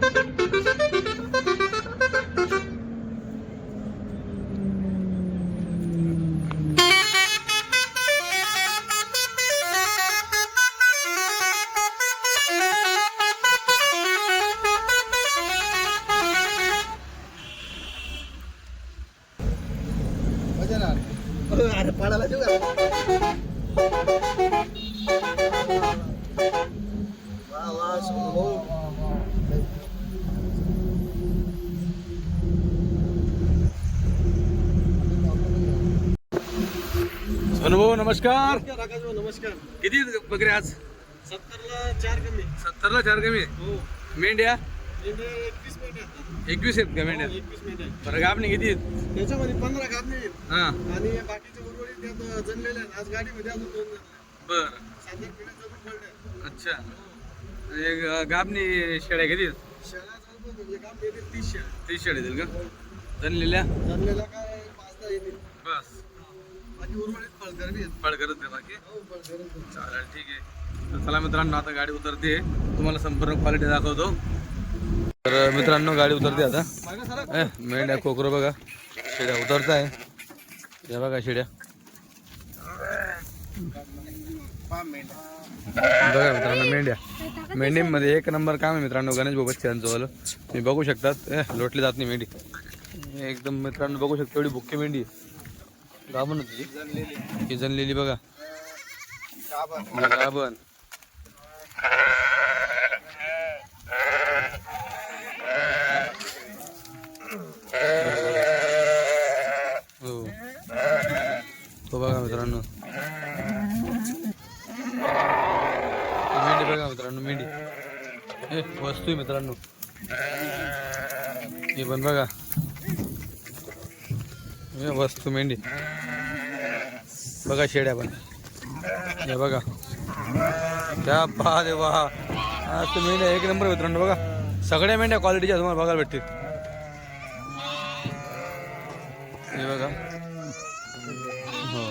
Thank you. नमस्कार. नमस्कार किती बकरे आज? सत्तरला चार कमी. सत्तरला चार कमी? हो. मेंढ्या? एकवीस आहेत आहेत का मेंढ्या? आहे बरं गाबणी किती आहेत? त्याच्यामध्ये पंधरा कापणे येईल हा. आणि बाकीच्या उर्वरित त्यात आहेत. आज गाडीमध्ये अजून दोन आहेत. बर. पिढ्या अच्छा. एक गाबणी शेळ्या किती आहेत? शेळ्या म्हणजे येतील तीस शेळ्या तीस शेळ्या येतील का? जनलेल्या जणलेल्या काय पाच दहा येतील. बस. बाकी चालेल ठीक आहे तर चला मित्रांनो आता गाडी उतरते तुम्हाला संपूर्ण क्वालिटी दाखवतो। तर मित्रांनो गाडी उतरते आता। मेंढ्या कोकरो बघा। शेड्या आहे या बघा शेड्या. बघा मित्रांनो मेंढ्या. मेंढीमध्ये एक नंबर काम आहे मित्रांनो गणेश बाबा यांचं वालं. तुम्ही बघू शकतात. ए, लोटली जात नाही मेंढी. एकदम मित्रांनो बघू शकतो एवढी भुक्की मेंढी गाभण होती ती. ही जनलेली बघा गाभण. हो. तो बघा मित्रांनो. मेंढी बघा मित्रांनो मेंढी हे वस्तू आहे मित्रांनो. हे पण बघा. हे वस्तू मेंढी. बघा शेड्या पण. हे बघा. त्या पहा दे पहा आज तर मेंढ्या एक नंबर मित्रांनो बघा. सगळ्या मेंढ्या क्वालिटीच्या तुम्हाला बघायला भेटतील. हे बघा. हो.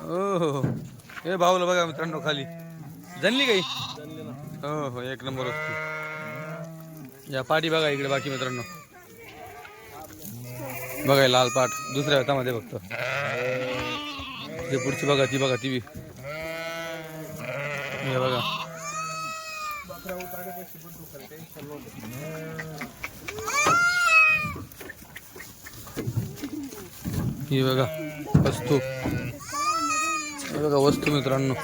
हो हो. हे भाऊला बघा मित्रांनो खाली. जनली काही? हो हो एक नंबर असते या पाठी बघा इकडे बाकी मित्रांनो. बघा लाल पाठ दुसऱ्या हातामध्ये बघतो ते पुढची बघा ती बघा ती बी. बघा. ही बघा वस्तू. बघा वस्तू मित्रांनो.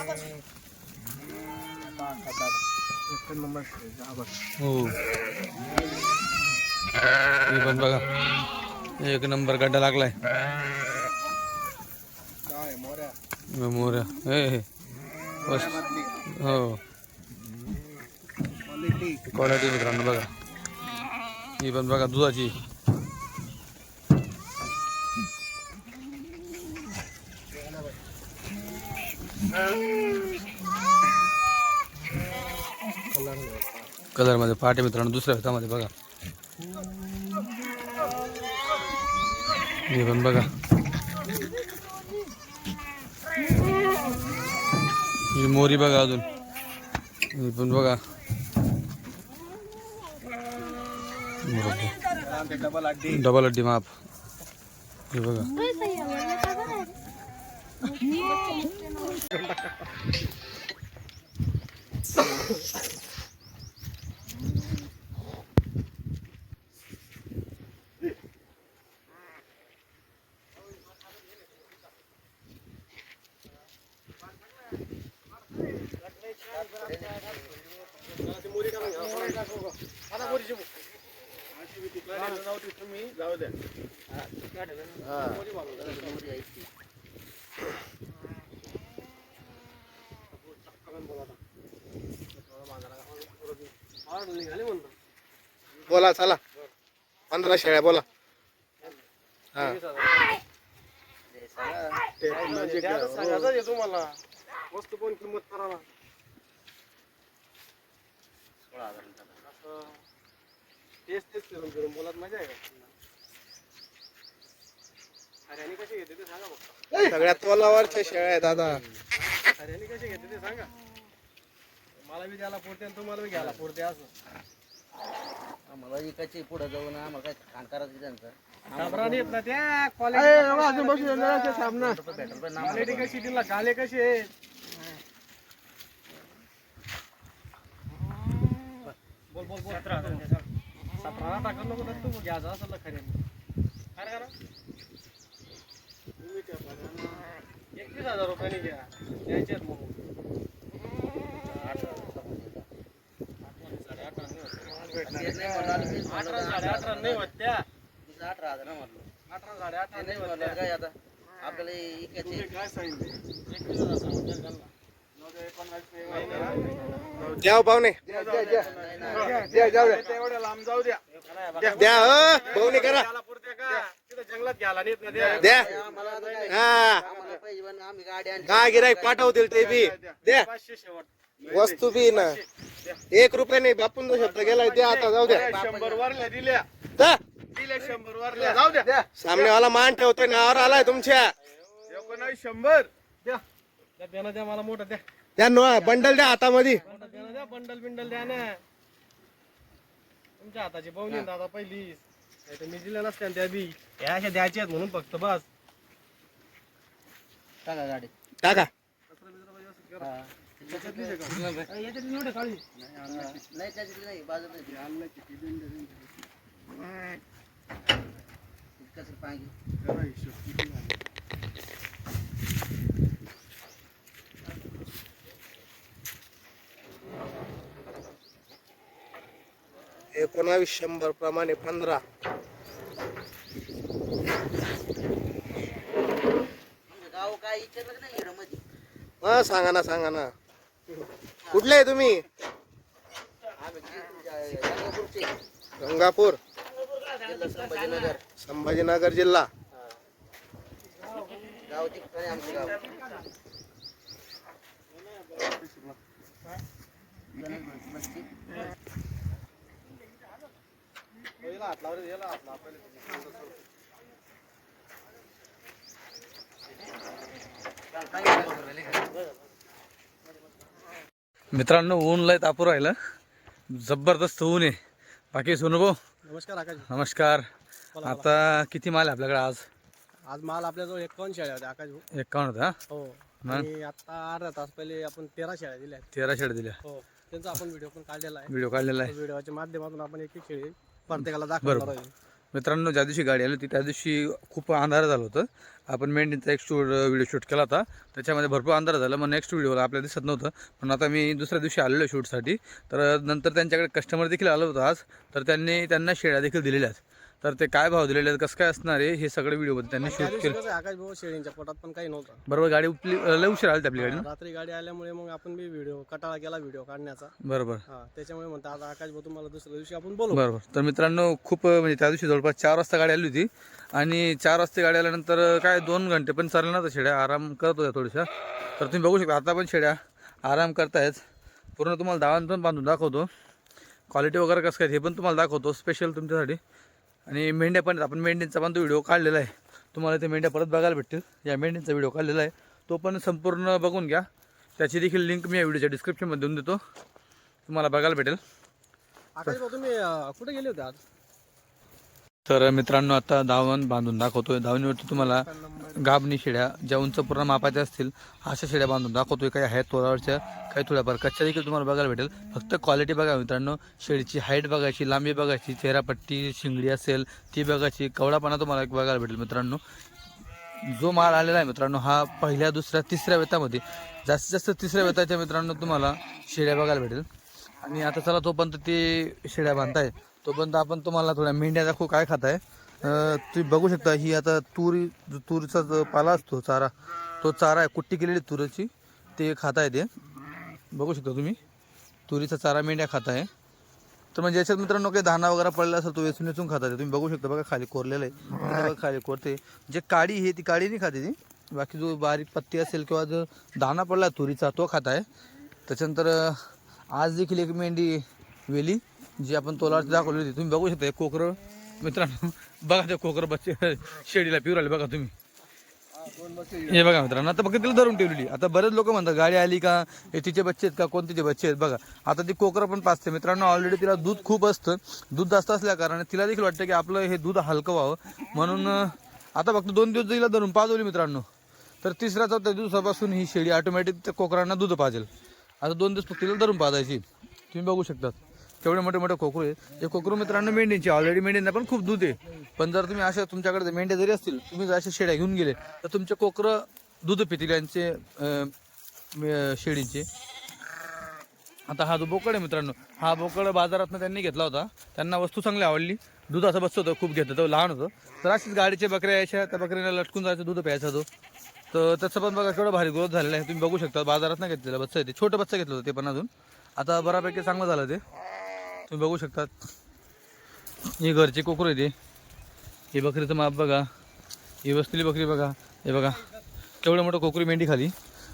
हो पण बघा. एक नंबर गड्डा लागलाय. मोऱ्या हे हे. हो. क्वालिटी मित्रांनो बघा. ही पण बघा दुधाची. कलरमध्ये पाटे मित्रांनो दुसऱ्या हातामध्ये बघा. हे पण बघा. ही मोरी बघा अजून. ही पण बघा. डबल अड्डी माप. हे बघा. बोला चला. पंधरा शेळ्या बोला. हा. तुम्हाला वस्तू पण किंमत करा तेच तेच बोलत मजा आहे का? हरियाणी कशी घेते ते सांगा बघ सगळ्यात तोलावरच्या शेळ्या आहेत दादा. हरियाणी कशी घेते ते सांगा. मला बी द्यायला पुरते आणि तुम्हाला बी घ्यायला पुरते असं. आम्हाला इकडचे पुढे जाऊन आम्हाला काय खाण करायचं त्यांचं? येत ना त्या क्वालिटी कशी गाले कसे आहेत? बोल बोल बोल सतरा टाकत नको तर तू घ्यायचा असं खरे काय करा एकवीस हजार रुपयाने घ्या द्यायचे आहेत म्हणून अठरा साडे अठरा नाही होत त्या अठरा हजार म्हटलं अठरा साडे अठरा नाही होत काय आता आपल्याला काय एकवीस हजार द्या पाहुणे तेवढ्या लांब जाऊ द्या. द्या हो भाऊनी करा. जंगलात घ्यायला ना द्या. काय? हा. आम्हाला पाहिजे पण आम्ही गाडी आणली काय गिरायक पाठवतील ते बी. द्या वस्तू बी ना. एक रुपये नाही बापून जो शब्द गेलाय द्या आता जाऊ द्या. शंभर वरल्या दिल्या. शंभर वरल्या. जाऊ द्या. सामनेवाला मान ठेवतोय नावावर आलाय तुमच्या. एकोणावीस शंभर. द्या मला मोठं द्या. त्या नो- बंडल द्या हातामध्ये. बंडल बिंडल द्या ना. तुमच्या हाताची पाहुणी दादा तर मी दिल्या नसत्या ना त्या बी. या अशा द्यायच्या आहेत म्हणून फक्त बस. टाका गाडी. टाका. नाही त्याच्यातली नाही बाजूला कसं पाहिजे एकोणावीस शंभर प्रमाणे पंधरा. म्हणजे हा सांगा ना सांगा ना. कुठले आहे तुम्ही? गंगापूर. संभाजीनगर. संभाजीनगर जिल्हा. गाव ठिकाणी आमचं गाव मस्ती पहिला हात लावले याला हात लावा पहिले. मित्रांनो ऊन लय तापू राहिलं. जबरदस्त ऊन आहे. बाकी सोनू भाऊ? नमस्कार आकाश नमस्कार. आता किती माल आहे आपल्याकडे आज? आज माल आपल्याजवळ एकावन्न शेळ्या होत्या आकाश भाऊ एकावन्न होता हो. मग? आणि आता अर्धा तास पहिले आपण तेरा शेळ्या दिल्या आहेत. तेरा शेड दिल्या. हो. त्यांचा आपण व्हिडिओ पण काढलेला आहे. व्हिडिओ काढलेला आहे. व्हिडिओच्या माध्यमातून आपण एक एक शेळी प्रत्येकाला. दाखवणार आहे. मित्रांनो ज्या दिवशी गाडी आली होती त्या दिवशी खूप अंधार झालं होतं. आपण मेंढीचा एक शूट व्हिडिओ शूट केला होता. त्याच्यामध्ये भरपूर अंधार झाला मग नेक्स्ट व्हिडिओला आपल्याला दिसत नव्हतं. पण आता मी दुसऱ्या दिवशी आलेलो शूटसाठी तर नंतर त्यांच्याकडे कस्टमर देखील आलं होतं आज. तर त्यांनी त्यांना शेळ्या देखील दिलेल्या आहेत. तर ते काय भाव दिलेले आहेत कसं काय असणार आहे हे सगळे व्हिडिओमध्ये त्यांनी त्या शूट केलं. आकाश भाऊ शेळींच्या पोटात पण काही नव्हतं. बरोबर गाडी उपली लय उशीर आली आपली गाडी ना? रात्री गाडी आल्यामुळे मग आपण बी व्हिडिओ कटाळा केला व्हिडिओ काढण्याचा. बरोबर. हा त्याच्यामुळे म्हणतो आता आकाश भाऊ तुम्हाला दुसऱ्या दिवशी आपण बोलू बरोबर. तर मित्रांनो खूप म्हणजे त्या दिवशी जवळपास चार वाजता गाडी आली होती. आणि चार वाजता गाडी आल्यानंतर काय दोन घंटे पण चालल्या ना शेड्या. आराम करत होत्या थोड्याशा तर तुम्ही बघू शकता आता पण शेड्या आराम करतायत. पूर्ण तुम्हाला दावण पण बांधून दाखवतो. क्वालिटी वगैरे कसं काय हे पण तुम्हाला दाखवतो स्पेशल तुमच्यासाठी. आणि मेंढ्या पण आहेत. आपण मेंढ्यांचा पण तो व्हिडिओ काढलेला आहे. तुम्हाला ते मेंढ्या परत बघायला भेटतील. या मेंढ्यांचा व्हिडिओ काढलेला आहे. तो पण संपूर्ण बघून घ्या. त्याची देखील लिंक मी या व्हिडिओच्या डिस्क्रिप्शनमध्ये देऊन देतो. तुम्हाला बघायला भेटेल. तुम्ही कुठे गेले होते आज? तर मित्रांनो आता धावण बांधून दाखवतोय. धावणीवरती तुम्हाला गाबणी शेड्या ज्या उंच पूर्ण मापाच्या असतील अशा शेड्या बांधून दाखवतोय. काही आहेत तोरावरच्या काही थोड्याफार कच्च्या देखील तुम्हाला बघायला भेटेल. फक्त क्वालिटी बघा मित्रांनो. शेडीची हाईट बघायची लांबी बघायची चेहरापट्टी शिंगडी असेल ती बघायची कवडापणा तुम्हाला एक बघायला भेटेल मित्रांनो. जो माल आलेला आहे मित्रांनो हा पहिल्या दुसऱ्या तिसऱ्या वेतामध्ये जास्तीत जास्त तिसऱ्या वेताच्या मित्रांनो तुम्हाला शेड्या बघायला भेटेल. आणि आता चला तोपर्यंत ते शेड्या बांधताय. तोपर्यंत आपण तुम्हाला थोड्या मेंढ्या दाखवू काय खात आहे तुम्ही बघू शकता ही आता तुरी जो तुरीचा जो पाला असतो चारा तो चारा आहे कुट्टी केलेली तुरीची. ते खाताय ते. बघू शकता तुम्ही. तुरीचा चारा मेंढ्या खाताय. तर म्हणजे याच्यात मित्रांनो काही दाना वगैरे पडला असेल तो वेचून वेचून खातात तुम्ही बघू शकता बघा खाली कोरलेलं आहे. खाली कोरते. जे काडी आहे ती काळी नाही खाते ती. बाकी जो बारीक पत्ती असेल किंवा जो दाना पडला तुरीचा तो खात आहे त्याच्यानंतर आज देखील एक मेंढी वेली. जी आपण तोलावरती दाखवली होती. तुम्ही बघू शकता कोकरं. मित्रांनो बघा ते कोकर बच्चे शेडीला पिवराले बघा तुम्ही. हे बघा मित्रांनो आता फक्त तिला धरून ठेवलेली. आता बरेच लोक म्हणतात गाडी आली का हे तिचे बच्चे आहेत का कोण तिचे बच्चे आहेत? बघा आता ती कोकरं पण पाचते. मित्रांनो ऑलरेडी तिला दूध खूप असतं. दूध जास्त असल्या कारणाने तिला देखील वाटतं की आपलं हे दूध हलकं व्हावं. म्हणून आता फक्त दोन दिवस तिला धरून पाजवली मित्रांनो. तर तिसऱ्या चौथ्या दिवसापासून ही शेळी ऑटोमॅटिक त्या कोकरांना दूध पाजेल. आता दोन दिवस फक्त तिला धरून पाजायची. तुम्ही बघू शकतात. केवढे मोठे मोठे कोकरू आहे हे कोकरू मित्रांनो मेंढ्यांची ऑलरेडी मेंढींना पण खूप दूध आहे. पण जर तुम्ही अशा तुमच्याकडे मेंढ्या जरी असतील तुम्ही जर अशा शेळ्या घेऊन गेले तर तुमचे कोकरं दूध पितील यांचे शेळींचे. आता हा जो बोकड आहे मित्रांनो हा बोकड बाजारातनं त्यांनी घेतला होता. त्यांना वस्तू चांगली आवडली. दूध असं बसत होतं खूप घेत होतं लहान होतं. तर अशीच गाडीच्या बकऱ्या यायच्या त्या बकऱ्यांना लटकून जायचं दूध प्यायचा तो तर त्याचं पण बघा केवढं भारी ग्रोथ झालेलं आहे. तुम्ही बघू शकता बाजारात नाही घेतलेलं बच्चा आहे ते. छोटं बच्चा घेतलं होतं ते पण अजून. आता बऱ्यापैकी चांगलं झालं ते. तुम्ही बघू शकतात. ही घरची कोकरू आहे ते. ही बकरीचं माप बघा. ही बसलेली बकरी बघा. हे बघा. केवढं मोठं कोकरी मेंढी खाली.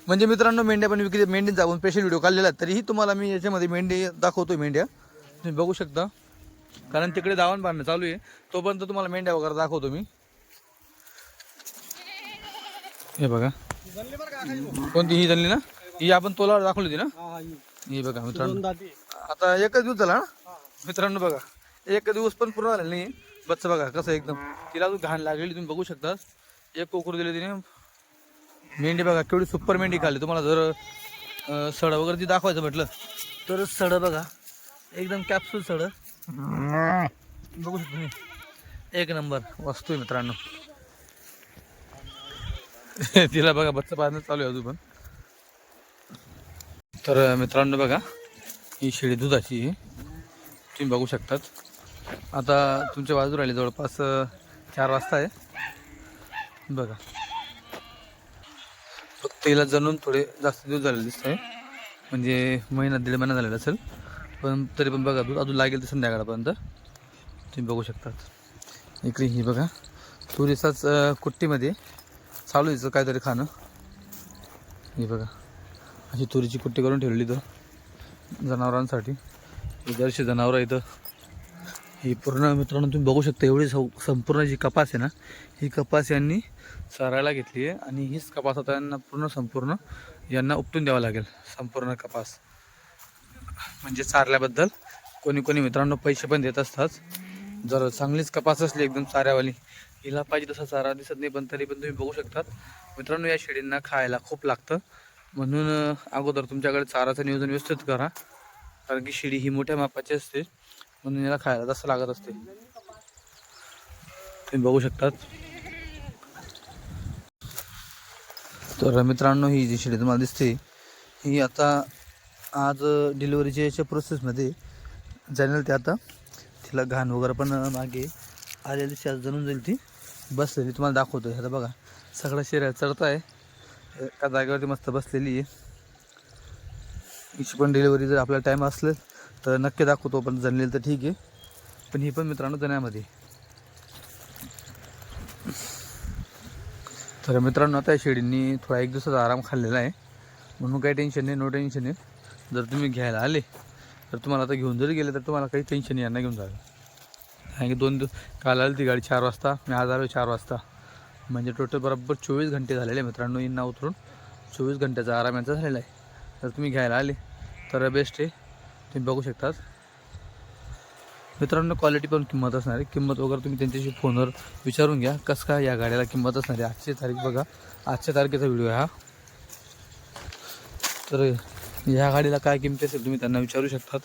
म्हणजे मित्रांनो मेंढ्या पण विक्री मेंढींचा आपण स्पेशल व्हिडिओ काढलेला तरीही तुम्हाला मी याच्यामध्ये मेंढी दाखवतोय मेंढ्या. तुम्ही बघू शकता. कारण तिकडे दावण बांधणं चालू आहे. तोपर्यंत तुम्हाला मेंढ्या वगैरे दाखवतो मी. हे बघा. जणली कोणती ही झाली ना? ही आपण तोला दाखवली होती ना? हा बघा मित्रांनो. आता एकच दिवस झाला ना मित्रांनो बघा एक दिवस पण पूर्ण झाला नाही. बच्च बघा कसं एकदम. तिला अजून घाण लागलेली तुम्ही बघू शकता. एक कोकरू दिली तिने. मेंढी बघा केवढी सुपर मेंढी खाल्ली. तुम्हाला जर सड वगैरे ती दाखवायचं म्हटलं तर सड बघा. एकदम कॅप्सूल सड. बघू शकतो तुम्ही. एक नंबर वस्तू आहे मित्रांनो. तिला बघा बच्च पाहणं चालू आहे अजून पण. तर मित्रांनो बघा ही शेळी दुधाची आहे. तुम्ही बघू शकतात. आता तुमच्या बाजू राहिले जवळपास चार वाजता आहे. बघा. फक्त हिला जणून थोडे जास्त दिवस झालेले दिसत आहे म्हणजे महिना दीड महिना झालेला असेल. पण तरी पण बघा दूध अजून लागेल तर संध्याकाळपर्यंत. तुम्ही बघू शकतात. इकडे ही बघा. तुरीचाच कुट्टीमध्ये चालू आहे काहीतरी खाणं. हे बघा. अशी तुरीची कुट्टी करून ठेवली तर जनावरांसाठी. जर्शी जनावरं इथं. ही पूर्ण मित्रांनो तुम्ही बघू शकता एवढी संपूर्ण जी कपास आहे ना ही कपास यांनी चरायला घेतली आहे आणि हीच कपास आता यांना पूर्ण संपूर्ण यांना उपटून द्यावं लागेल संपूर्ण कपास. म्हणजे चारल्याबद्दल कोणी कोणी मित्रांनो पैसे पण देत असतात. जर चांगलीच कपास असली एकदम चाऱ्यावाली हिला पाहिजे तसा चारा दिसत नाही पण तरी पण तुम्ही बघू शकतात. मित्रांनो या शेळींना खायला खूप लागतं. म्हणून अगोदर तुमच्याकडे चाराचं नियोजन व्यवस्थित करा. कारण की शिडी ही मोठ्या मापाची असते. म्हणून याला खायला जास्त लागत असते. तुम्ही बघू शकतात. तर मित्रांनो ही जी शिडी तुम्हाला दिसते ही आता आज डिलिव्हरीच्या याच्या प्रोसेसमध्ये जाणेल ते आता. तिला घाण वगैरे पण मागे आलेली शास जाणून जाईल ती. बसलेली तुम्हाला दाखवतो आता बघा सगळं शरीर चढत आहे एका जागेवरती मस्त बसलेली आहे. हिची पण डिलिव्हरी जर आपल्याला टाईम असलं तर नक्की दाखवतो पण जणलेलं तर ठीक आहे. पण ही पण मित्रांनो जण्यामध्ये तर मित्रांनो आता या शेळींनी थोडा एक दिवसाचा आराम खाल्लेला आहे. म्हणून काही टेन्शन नाही नो टेन्शन आहे. जर तुम्ही घ्यायला आले तर तुम्हाला आता घेऊन जरी गेले तर तुम्हाला काही टेन्शन नाही यांना घेऊन जावे कारण की दोन दिवस काल आली ती गाडी चार वाजता मी आज आलो चार वाजता. म्हणजे टोटल बरोबर चोवीस घंटे झालेले आहे मित्रांनो यांना उतरून. चोवीस घंट्याचा आराम यांचा झालेला आहे. जर तुम्ही घ्यायला आले. तर बेस्ट आहे. तुम्ही बघू शकतात. मित्रांनो क्वालिटी पण किंमत असणार आहे. किंमत वगैरे तुम्ही त्यांच्याशी फोनवर विचारून घ्या. कसं काय या गाड्याला किंमत असणार आहे? आजची तारीख बघा. आजच्या तारखेचा व्हिडिओ आहे हा. तर ह्या गाडीला काय किंमत असेल तुम्ही त्यांना विचारू शकतात.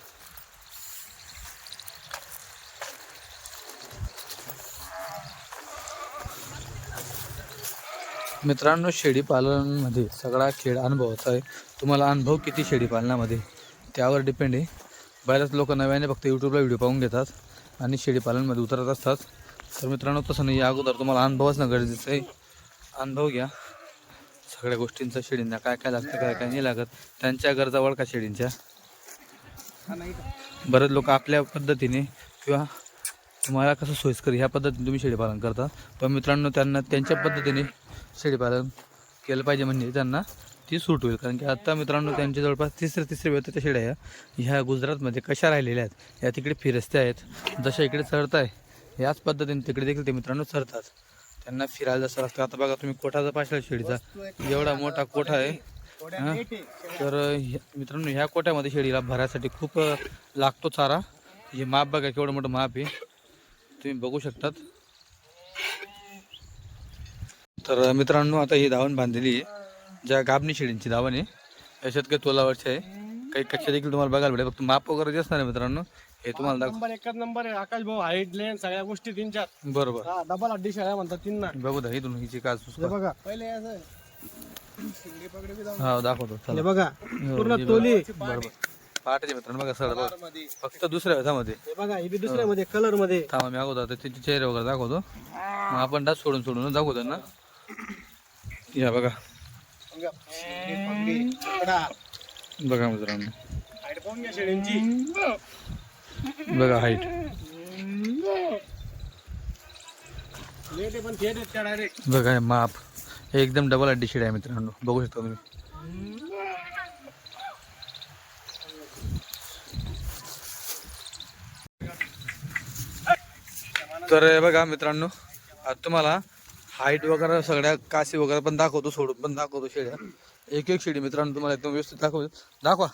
मित्रांनो शेळीपालनमध्ये सगळा खेळ अनुभवाचा आहे. तुम्हाला अनुभव किती शेळीपालनामध्ये त्यावर डिपेंड आहे. बऱ्याच लोक नव्याने फक्त यूट्यूबला व्हिडिओ पाहून घेतात आणि शेळीपालनमध्ये उतरत असतात. तर मित्रांनो तसं नाही या अगोदर तुम्हाला अनुभव असणं गरजेचं आहे. अनुभव घ्या. सगळ्या गोष्टींचा शेळींना काय काय लागतं काय काय नाही लागत. त्यांच्या गरजा ओळखा शेळींच्या. बरेच लोक आपल्या पद्धतीने किंवा तुम्हाला कसं सोयीस्कर ह्या पद्धतीने तुम्ही शेळीपालन करता. पण मित्रांनो त्यांना त्यांच्या पद्धतीने शेळीपालन केलं पाहिजे म्हणजे त्यांना ती सूट होईल. कारण की आत्ता मित्रांनो त्यांच्या जवळपास तिसऱ्या तिसऱ्या वेताच्या शेळ्या ह्या ह्या गुजरातमध्ये कशा राहिलेल्या आहेत या तिकडे फिरस्त्या आहेत जशा इकडे चढत आहे याच पद्धतीने तिकडे देखील ते मित्रांनो चरतात त्यांना फिरायला जसं लागतं आता बघा तुम्ही कोठाचा पाहिला शेळीचा एवढा मोठा कोठा आहे तर ह्या- मित्रांनो ह्या कोठ्यामध्ये शेळीला भरायसाठी खूप लागतो चारा. हे माप बघा केवढं मोठं माप आहे. तुम्ही बघू शकतात. तर मित्रांनो आता ही धावण बांधलेली आहे. ज्या गाबणी शेळींची धावण आहे. याच्यात काही तोलावरची आहे. काही कक्षा देखील तुम्हाला बघायला भेटेल. फक्त माप वगैरे असणार आहे मित्रांनो. हे तुम्हाला दाखव नंबर एकच नंबर आहे. आकाश भाऊ हाईट लेन सगळ्या गोष्टी तीन चार. बरोबर. हा डबल अड्डी शाळा म्हणतात तीन ना. बघू द्या इथून हिची काच हे बघा. पहिले असं. हा दाखवतो हे चला बघा. हो, पूर्ण हे तोली. बरोबर. पहाटेचे मित्रांनो बघा सर बघा फक्त दुसऱ्या ह्याच्यामध्ये हे बघा हे बी दुसऱ्या मध्ये कलरमध्ये. थांबा मी अगोदर आता त्याचे चेहरे वगैरे दाखवतो. मग आपण डास सोडून सोडून दाखवतो ना. या बघा. बघा मित्रांनो. बघा हाईट. बघा माप. एकदम डबल अड्डी शेड आहे मित्रांनो. बघू शकता तुम्ही. तर बघा मित्रांनो तुम्हाला हाईट वगैरे सगळ्या काशी वगैरे पण दाखवतो सोडून पण दाखवतो शेड्या एक एक शेडी मित्रांनो तुम्हाला एकदम व्यवस्थित दाखवतो. दाखवा.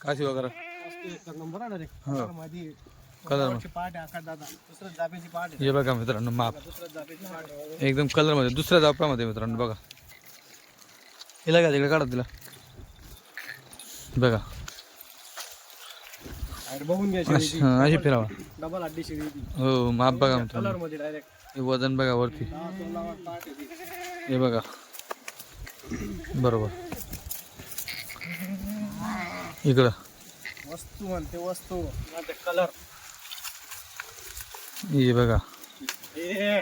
काशी वगैरे. हो. कलर आहे हे बघा मित्रांनो माप. एकदम कलरमध्ये दुसऱ्या जापरामध्ये मित्रांनो बघा. हिला घ्या तिकडे काढा तिला. बघा. बघून घ्या अशी हा, फिरावा. डबल हो माप बघा कलर मित्रांनो मध्ये डायरेक्ट हे वजन बघा वरती. हे बघा. बरोबर. इकडं. वस्तू म्हणते वस्तू. कलर हे बघा. हे.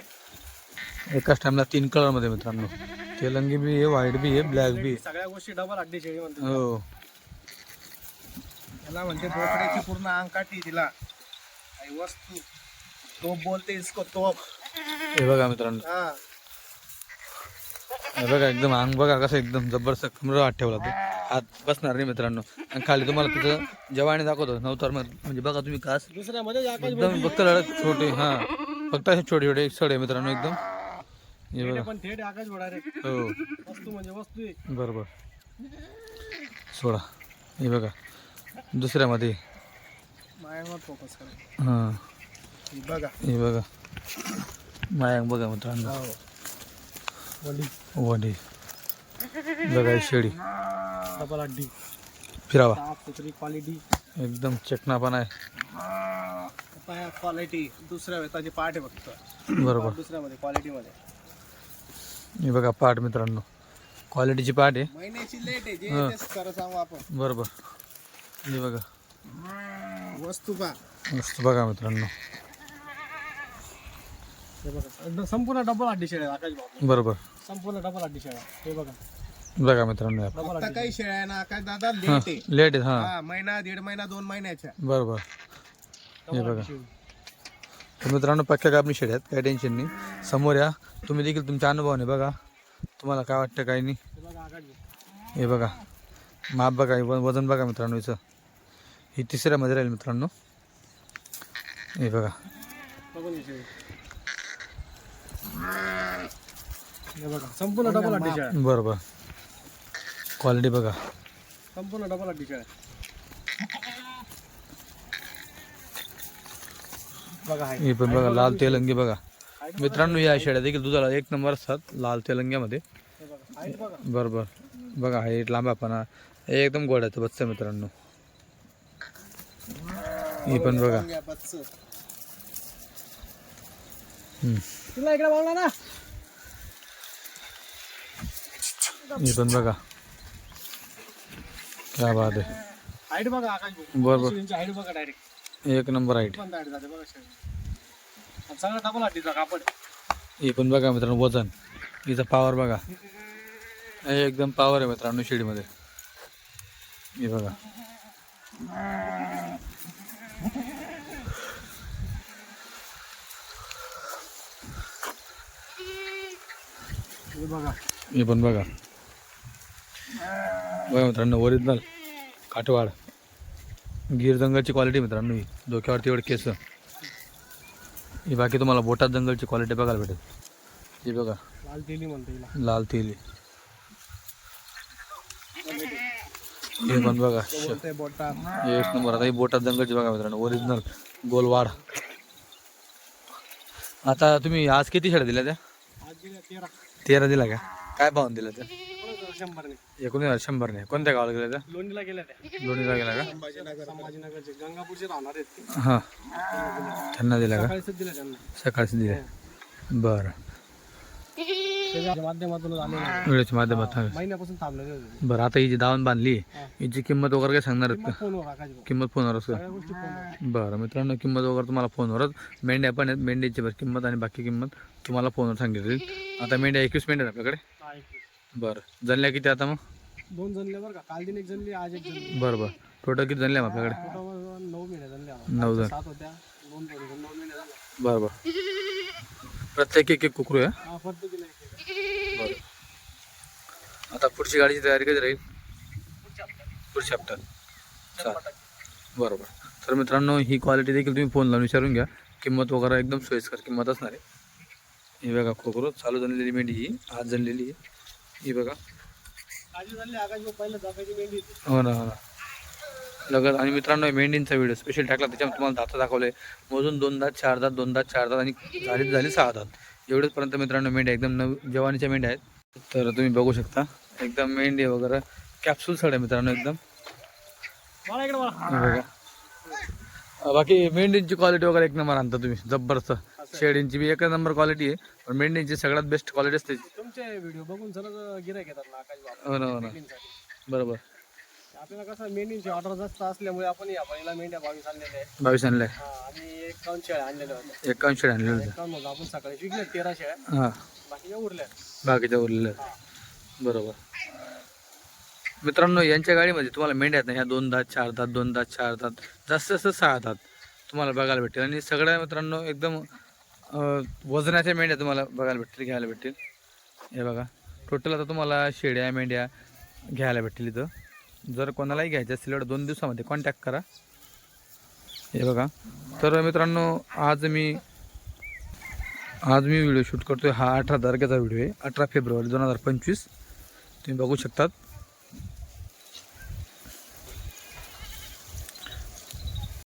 एकाच टाइमला तीन कलरमध्ये मित्रांनो. तेलंगी बी आहे व्हाईट बी आहे ब्लॅक बी आहे. सगळ्या गोष्टी डबल अड्डी शेळी म्हणते हो. त्याला म्हणते बोकड्याची पूर्ण अंग काठी तिला. वस्तू. तो बोलते इसको तोप. हे बघा मित्रांनो. हा. बघा एकदम अंग बघा कसं एकदम जबरदस्त कमर हात ठेवला तो. हात बसणार नाही मित्रांनो. आणि खाली तुम्हाला तिथं जवानी दाखवतो. नवतर म्हणजे बघा तुम्ही कास एकदम फक्त लढत छोटे हा. फक्त असे छोटे छोटे सड आहे मित्रांनो एकदम. हे बघा. हो. म्हणजे बरोबर. सोडा. हे बघा. दुसऱ्यामध्ये हां. ही बघा. हे बघा मायांग बघा मित्रांनो वडी. वडी. बघा ही शेळी. अड्डी फिरावा. क्वालिटी एकदम चकना पण आहे क्वालिटी दुसऱ्या वेताची पाठ आहे फक्त. बरोबर. दुसऱ्या मध्ये क्वालिटी मध्ये हे बघा पाट मित्रांनो. क्वालिटीची पाट आहे. महिन्याची लेट आहे. जे हा. सांगू आपण. बरोबर. हे बघा. वस्तू पा मस्त बघा मित्रांनो. हे बघा एकदम संपूर्ण डबल अड्डी शेळ्या आकाश भाऊ. बरोबर. संपूर्ण डबल अड्डी शेळ्या. हे बघा. बघा मित्रांनो डबल आता काही शेळ्या आहे ना काय दादा लेट हां आहे. लेट आहे हां. हा महिना दीड महिना दोन महिन्याच्या. बरोबर. हे बघा. तर मित्रांनो पक्क्या कापणी शेड आहेत काही टेन्शन नाही. समोर या. तुम्ही देखील तुमच्या अनुभवाने बघा. तुम्हाला काय वाटतं काही नाही. हे बघा आकाश भाऊ. हे बघा. माप बघा हे व- वजन बघा मित्रांनो हिचं. ही तिसऱ्यामध्ये राहील मित्रांनो. हे बघा. बघून घ्या शेळी. हे बघा संपूर्ण डबल अड्डी शेळ्या बरोबर. क्वालिटी बघा. संपूर्ण डबल अड्डी बघा हाय. हे पण बघा लाल तेलंगी बघा. मित्रांनो या शेळ्या देखील दुधाला एक नंबर असतात लाल तेलंग्यामध्ये. हे बघा बघा. बरोबर. बघा हाईट लांबापणा हे एकदम गोड्याचं बच्चा मित्रांनो. हे पण बघा. तुला इकडे बोलला ना. हे पण बघा क्या बात आहे. हाईट बघा आकाश भाऊ. बरोबर शेळींची हाईट बघा डायरेक्ट एक नंबर हाईट. पण हाईट जाते बघा शेळी आणि सगळं डबल अड्डीचा कापड. हे पण बघा मित्रांनो वजन. हिचा पावर बघा. हे एकदम पावर आहे मित्रांनो शिडीमध्ये. हे बघा. हे बघा. हे पण बघा. बघा मित्रांनो ओरिजिनल काठवाड गिर जंगलची क्वालिटी मित्रांनो ही. डोक्यावरती एवढे केस. ही बाकी तुम्हाला बोटात जंगलची क्वालिटी बघायला भेटेल. हे बघा. लाल तेली म्हणतो लाल तेली. हे पण बघा. एक नंबर. आता ही बोटात जंगलची बघा मित्रांनो. ओरिजिनल गोलवाड. आता तुम्ही आज किती शेळ्या दिल्या त्या? तेरा. दिला का? काय पाहून दिल्या त्या? शंभरने. एकूण शंभर नाही कोणत्या गावाला गेल्या त्या? लोणीला गेल्या त्या. लोणीला गेला का? संभाजीनगर. संभाजीनगरचे. गंगापूरचे राहणार आहेत ते. हां. त्यांना दिला का? सकाळीच त्यांना. सकाळची दिल्या बरं. त्याच्या माध्यमातून आले वेळेच्या माध्यमातून. महिन्यापासून थांबलेले होते. बरं आता ही जी दावण बांधली हिची किंमत वगैरे काय सांगणार आहेत का? फोनवर भाऊ किंमत फोनवरच का सगळ्या गोष्टी फोनवर. बरं मित्रांनो किंमत वगैरे तुम्हाला फोनवरच. मेंढ्या पण आहेत मेंढ्याची बरं किंमत आणि बाकी किंमत तुम्हाला फोनवर सांगितली. आता मेंढ्या एकवीस मेंढ्या आहेत आपल्याकडे. हा. बरं. जनल्या किती आता मग? दोन जणले बरं का. काल दिन एक जणली आज एक जणली. बरं बरं. टोटल किती जनल्या मग आपल्याकडे? टोटल नऊ महिने जणले नऊ जण. सात होत्या. दोन थोडी नऊ महिने झाले. बरं बरं. प्रत्येक एक एक कुकरू आहे हा? प्रत्येकीला एक एक. आता पुढची गाडीची तयारी कधी राहील? पुढच्या हप्त्यात चालेल. बरोबर तर मित्रांनो ही क्वालिटी देखील तुम्ही फ़ोन लावून विचारून घ्या. किंमत वगैरे एकदम सोयीस्कर किंमत असणार आहे. ही बघा खोकरू चालू झालेली मेंढी ही आज जनलेली आहे. ही बघा. हो ना हो ना. लगत आणि मित्रांनो मेंढींचा व्हिडिओ स्पेशल टाकला त्याच्यामध्ये तुम्हाला दात दाखवले. मोजून दोन दात चार दात दोन दात चार दात आणि झाली झाली सहा दात. एवढेचपर्यंत मित्रांनो मेंढ्या एकदम नव जवानीच्या मेंढ्या आहेत. तर तुम्ही बघू शकता एकदम मेंढी वगैरे कॅप्सूल सड आहे मित्रांनो एकदम. बघा. बाकी मेंढींची क्वालिटी वगैरे एक नंबर आणता तुम्ही जबरदस्त. शेळींची बी एक नंबर क्वालिटी आहे. पण मेंढींची सगळ्यात बेस्ट क्वालिटी असते. तुमचे व्हिडिओ बघून सरच गिरायक येतात ना आकाश भाऊ हो ना हो ना. मेंढींसाठी. बरोबर. आपल्याला कसं मेंढींची ऑर्डर जास्त असल्यामुळे आपण या पहिला मेंढ्या बावीस आणलेल्या आहेत. बावीस आणले हा, आणि एकावन्न शेळ्या आणलेल्या होत्या. एकावन्न शेळ्या आणले होते एकावन्न होतं आपण सकाळी विकल्या तेरा शेळ्या. हां. बाकीच्या उरल्या. बाकीच्या उरलेल्या. बरोबर. मित्रांनो यांच्या गाडीमध्ये तुम्हाला मेंढ्या आहेत ना ह्या दोन दात चार दात दोन दात चार दात जास्त जास्त सहा दात तुम्हाला बघायला भेटेल आणि सगळ्या मित्रांनो एकदम वजनाच्या मेंढ्या तुम्हाला बघायला भेटतील घ्यायला भेटतील. हे बघा. टोटल आता तुम्हाला शेळ्या मेंढ्या घ्यायला भेटतील इथं. जर कोणालाही घ्यायचं असेल एवढं दोन दिवसामध्ये कॉन्टॅक्ट करा. हे बघा. तर मित्रांनो आज मी आज मी व्हिडिओ शूट करतो आहे हा अठरा तारखेचा व्हिडिओ आहे. अठरा फेब्रुवारी दोन हजार पंचवीस. तुम्ही बघू शकतात.